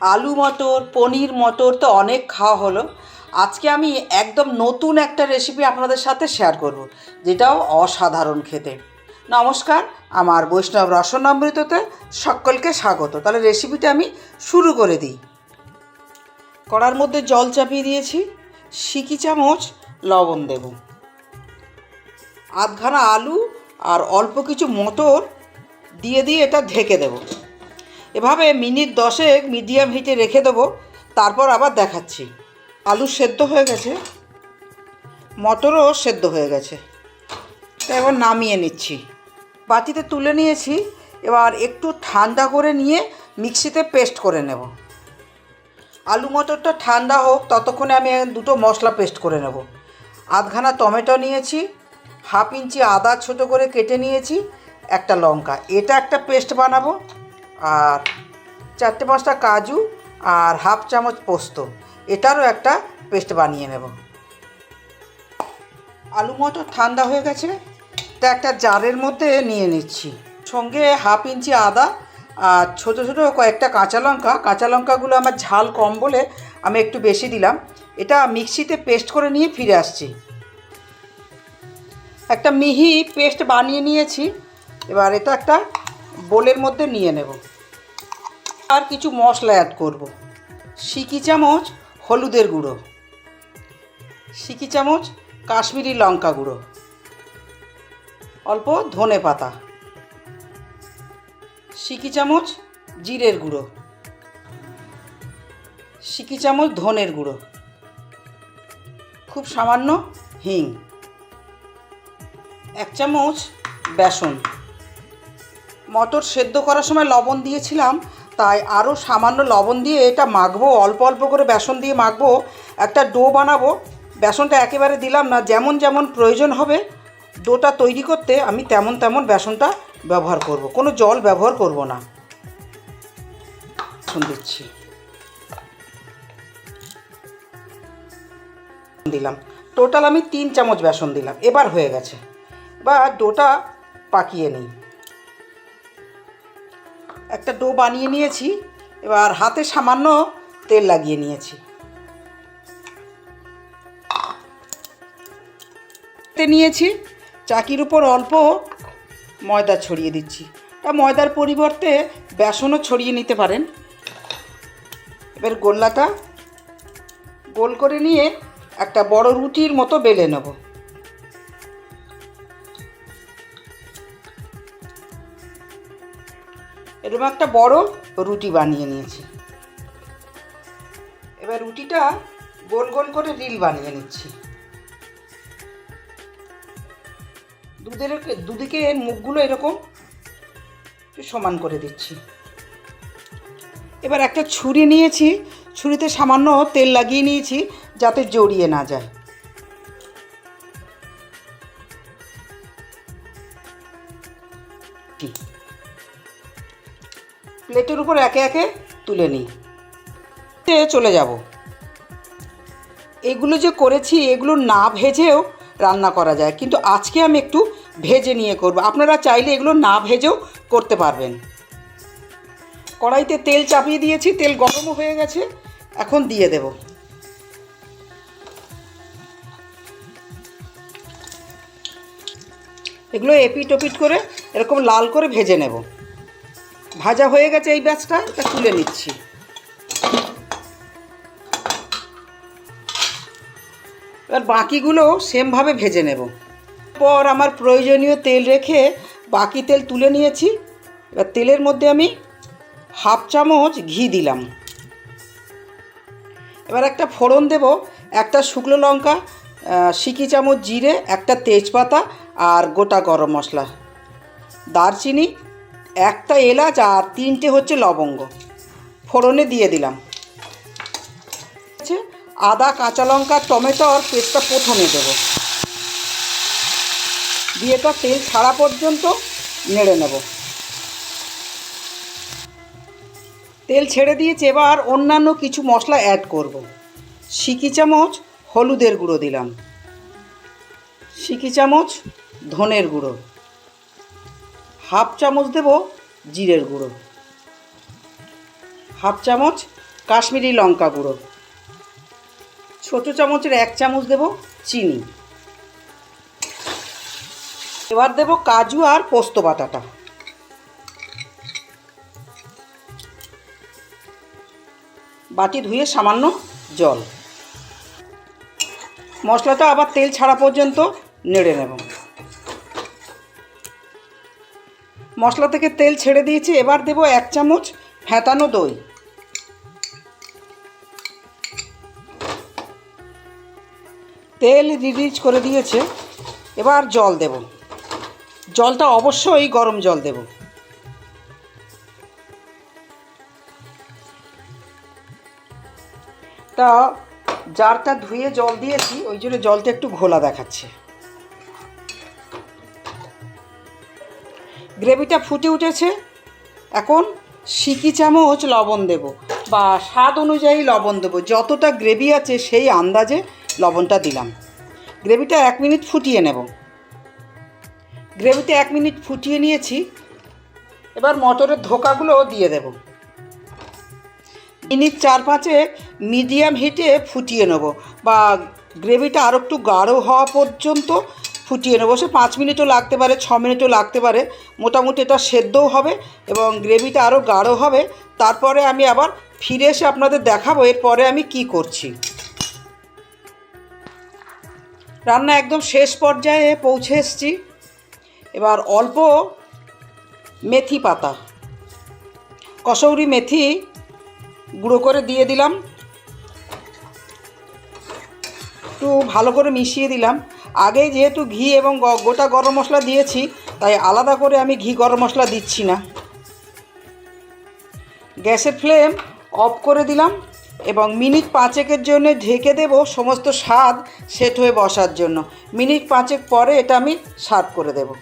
আলু মটর, পনির মটর তো অনেক খাওয়া হলো। আজকে আমি একদম নতুন একটা রেসিপি আপনাদের সাথে শেয়ার করব, যেটাও অসাধারণ খেতে। নমস্কার, আমার বৈষ্ণব রসনামৃততে সকলকে স্বাগত। তাহলে রেসিপিটা আমি শুরু করে দিই। কড়ার মধ্যে জল চাপিয়ে দিয়েছি, সিকি চামচ লবণ দেব। আধখানা আলু আর অল্প কিছু মটর দিয়ে দিয়ে এটা ঢেকে দেবো। এভাবে মিনিট দশেক মিডিয়াম হিটে রেখে দেবো, তারপর আবার দেখাচ্ছি। আলু সেদ্ধ হয়ে গেছে। মটরও সেদ্ধ হয়ে গেছে। তা এবার নামিয়ে নিচ্ছি। বাটিতে তুলে নিয়েছি। এবার একটু ঠান্ডা করে নিয়ে মিক্সিতে পেস্ট করে নেব। আলু মটরটা ঠান্ডা হোক, ততক্ষণে আমি দুটো মশলা পেস্ট করে নেব। আধখানা টমেটো নিয়েছি, হাফ ইঞ্চি আদা ছোটো করে কেটে নিয়েছি, একটা লঙ্কা। এটা একটা পেস্ট বানাবো। আর চারটে পাঁচটা কাজু আর হাফ চামচ পোস্ত। এটারও একটা পেস্ট বানিয়ে নেব। আলু মটর ঠান্ডা হয়ে গেছে, তা একটা জারের মধ্যে নিয়ে নিচ্ছি। সঙ্গে হাফ ইঞ্চি আদা আর ছোটো ছোটো কয়েকটা কাঁচা লঙ্কা। কাঁচা লঙ্কাগুলো আমার ঝাল কম বলে আমি একটু বেশি দিলাম। এটা মিক্সিতে পেস্ট করে নিয়ে ফিরে আসছি। একটা মিহি পেস্ট বানিয়ে নিয়েছি। এবার এটা একটা বোলের মধ্যে নিয়ে নেব। আর কিছু মশলা অ্যাড করব। সিকি চামচ হলুদের গুঁড়ো। সিকি চামচ কাশ্মীরি লঙ্কা গুঁড়ো। অল্প ধনে পাতা। সিকি চামচ জিরের গুঁড়ো। সিকি চামচ ধনের গুঁড়ো। খুব সামান্য হিং। এক চামচ বেসন। মটর সেদ্ধ করার সময় লবণ দিয়েছিলাম তাই আরও সামান্য লবণ দিয়ে এটা মাখবো, অল্প অল্প করে বেসন দিয়ে মাখবো, একটা ডো বানাবো। বেসনটা একেবারে দিলাম না, যেমন যেমন প্রয়োজন হবে, ডোটা তৈরি করতে আমি তেমন তেমন বেসনটা ব্যবহার করব, কোনো জল ব্যবহার করব না। দিচ্ছি। দিলাম। টোটাল আমি তিন চামচ বেসন দিলাম, এবার হয়ে গেছে। বা ডোটা পাকিয়ে নিই। একটা ডো বানিয়ে নিয়েছি, এবার হাতে সামান্য তেল লাগিয়ে নিয়েছি। নিয়েছি, চাকির উপর অল্প ময়দা ছড়িয়ে দিচ্ছি। তা ময়দার পরিবর্তে বেসনও ছড়িয়ে নিতে পারেন। এবার গোল্লাটা গোল করে নিয়ে একটা বড় রুটির মতো বেলে নেব। এরকম একটা বড় রুটি বানিয়ে নিয়েছি। এবার রুটিটা গোল গোল করে রিল বানিয়ে নিচ্ছি। দুধের দুদিকে মুখগুলো এরকম সমান করে দিচ্ছি। এবার একটা ছুরি নিয়েছি, ছুরিতে সামান্য তেল লাগিয়ে নিয়েছি যাতে জড়িয়ে না যায়। প্লেটের উপর একে একে তুলে নিই। চলে যাব। এগুলো যে করেছি, এগুলো না ভেজেও রান্না করা যায়। কিন্তু আজকে আমি একটু ভেজে নিয়ে করব। আপনারা চাইলে এগুলো না ভেজেও করতে পারবেন। কড়াইতে তেল চাপিয়ে দিয়েছি, তেল গরমও হয়ে গেছে, এখন দিয়ে দেব। এগুলো এপিট ওপিট করে এরকম লাল করে ভেজে নেব। ভাজা হয়ে গেছে এই ব্যাচটা, এটা তুলে নিচ্ছি। এবার বাকিগুলো সেমভাবে ভেজে নেব। পর আমার প্রয়োজনীয় তেল রেখে বাকি তেল তুলে নিয়েছি। এবার তেলের মধ্যে আমি হাফ চামচ ঘি দিলাম। এবার একটা ফোড়ন দেব, একটা শুকনো লঙ্কা সিকি চামচ জিরে, একটা তেজপাতা আর গোটা গরম মশলা। দারচিনি একটা এলাচ আর তিনটে হচ্ছে লবঙ্গ। ফোড়নে দিয়ে দিলাম। হচ্ছে আদা, কাঁচা লঙ্কা, টমেটো আর পেস্টটা প্রথমে দেবো। দিয়ে এটা তেল ছাড়া পর্যন্ত নেড়ে নেব। তেল ছেড়ে দিয়েছে, এবার অন্যান্য কিছু মশলা অ্যাড করব। সিকি চামচ হলুদের গুঁড়ো দিলাম। সিকি চামচ ধনের গুঁড়ো। হাফ চামচ দেব জিরের গুঁড়ো। হাফ চামচ কাশ্মীরি লঙ্কা গুঁড়ো। ছোটো চামচের এক চামচ দেব চিনি। এবার দেব কাজু আর পোস্ত বাটাটা। বাটি ধুয়ে সামান্য জল। মশলাটা আবার তেল ছাড়া পর্যন্ত নেড়ে নেব। মশলা থেকে তেল ছেড়ে দিয়েছি, এবার দেব এক চামচ ফেটানো দই। তেল রিলিজ করে দিয়েছে, এবার জল দেব। জলটা অবশ্যই গরম জল দেব। তা জারটা ধুয়ে জল দিয়েছি, ওই জন্য জলটা একটু ঘোলা দেখাচ্ছে। গ্রেভিটা ফুটে উঠেছে। এখন সিকি চামচ লবণ দেব বা স্বাদ অনুযায়ী লবণ দেবো। যতটা গ্রেভি আছে সেই আন্দাজে লবণটা দিলাম। গ্রেভিটা এক মিনিট ফুটিয়ে নেব। গ্রেভিতে এক মিনিট ফুটিয়ে নিয়েছি। এবার মটরের ধোকাগুলো দিয়ে দেব। মিনিট চার পাঁচে মিডিয়াম হিটে ফুটিয়ে নেব বা গ্রেভিটা আরও একটু গাঢ় হওয়া পর্যন্ত ফুটিয়ে নেব। সে পাঁচ মিনিটও লাগতে পারে, ছ মিনিটও লাগতে পারে। মোটামুটি এটা সেদ্ধও হবে এবং গ্রেভিটা আরও গাঢ় হবে। তারপরে আমি আবার ফিরে এসে আপনাদের দেখাবো এরপরে আমি কি করছি। রান্না একদম শেষ পর্যায়ে পৌঁছে এসছি। এবার অল্প মেথি পাতা, কসৌরি মেথি গুঁড়ো করে দিয়ে দিলাম। একটু ভালো করে মিশিয়ে দিলাম। আগে যেহেতু ঘি এবং গোটা গরম মশলা দিয়েছি, তাই আলাদা করে আমি ঘি গরম মশলা দিচ্ছি না। গ্যাসের ফ্লেম অফ করে দিলাম এবং মিনিট পাঁচেকের জন্য ঢেকে দেব সমস্ত স্বাদ সেট হয়ে বসার জন্য। মিনিট পাঁচেক পরে এটা আমি সার্ভ করে দেবো।